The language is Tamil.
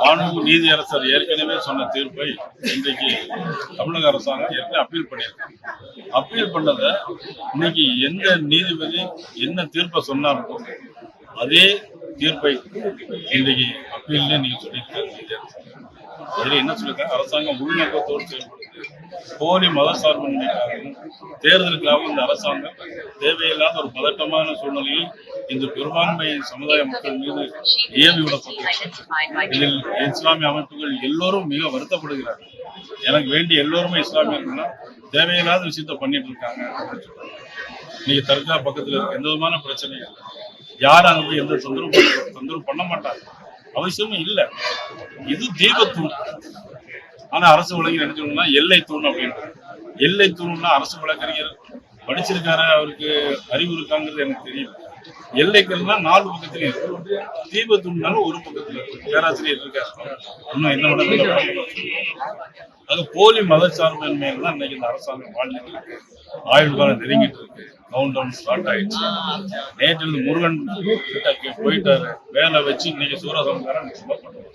மாண்பு நீதியரசர் ஏற்கனவே சொன்ன தீர்ப்பை இன்றைக்கு தமிழக அரசாங்கம் ஏற்கனவே அப்பீல் பண்ணியிருக்காங்க அப்பீல் பண்ணதை இன்னைக்கு எந்த நீதிபதி என்ன தீர்ப்பை சொன்னாரோ அதே தீர்ப்பை இன்றைக்கு அப்பீல்ல நீங்க சொல்லியிருக்காங்க நீதியரசர். என்ன சொல்லியிருக்காங்க அரசாங்கம் உள்நோக்கத்தோடு செயல்படுது. போலி மதசார்பின்மைக்காகவும் தேர்தலுக்காகவும் இந்த அரசாங்கம் தேவையில்லாத ஒரு பதட்டமான சூழ்நிலையில் இந்த பெரும்பான்மை சமுதாய மக்கள் மீது ஏவி விடப்பட்டிருக்கிறது. இதில் இஸ்லாமிய அமைப்புகள் எல்லோரும் மிக வருத்தப்படுகிறார்கள். எனக்கு வேண்டிய எல்லோருமே இஸ்லாமியர்கள்னா தேவையில்லாத விஷயத்த பண்ணிட்டு இருக்காங்க நீங்க இன்னைக்கு தர்கா பக்கத்துல இருக்க எந்த விதமான பிரச்சனையும் இல்லை. யாரும் அங்க போய் எந்த தொந்தரவு தொந்தரவு பண்ண மாட்டாங்க. அவசியமும் இல்லை. இது தீபத்தூண் ஆனா அரசு வழங்கி நினைச்சோம்னா எல்லை தூண் அப்படின்றது எல்லை தூண்னா அரசு வழக்கறிஞர் படிச்சிருக்காரு அவருக்கு அறிவு இருக்காங்கிறது எனக்கு தெரியும் எல்லைகள்னா நாலு பக்கத்துலயும் இருக்கு. தீபத்தூண்னாலும் ஒரு பக்கத்துல இருக்கு. பேராசிரியர் இருக்காரு. இன்னும் என்ன பண்ண அது போலி மதச்சார்பின்மையில தான் இன்னைக்கு இந்த அரசாங்கம் வாழ்ந்துட்டு இருக்கு. ஆயுள் காலம் நெருங்கிட்டு இருக்கு. கவுண்ட் டவுன் ஸ்டார்ட் ஆயிடுச்சு. நேற்று இருந்து முருகன் கிட்ட போயிட்டாரு. வேலை வச்சு இன்னைக்கு சூரசம்காரன் சும்மா பண்ணுவோம்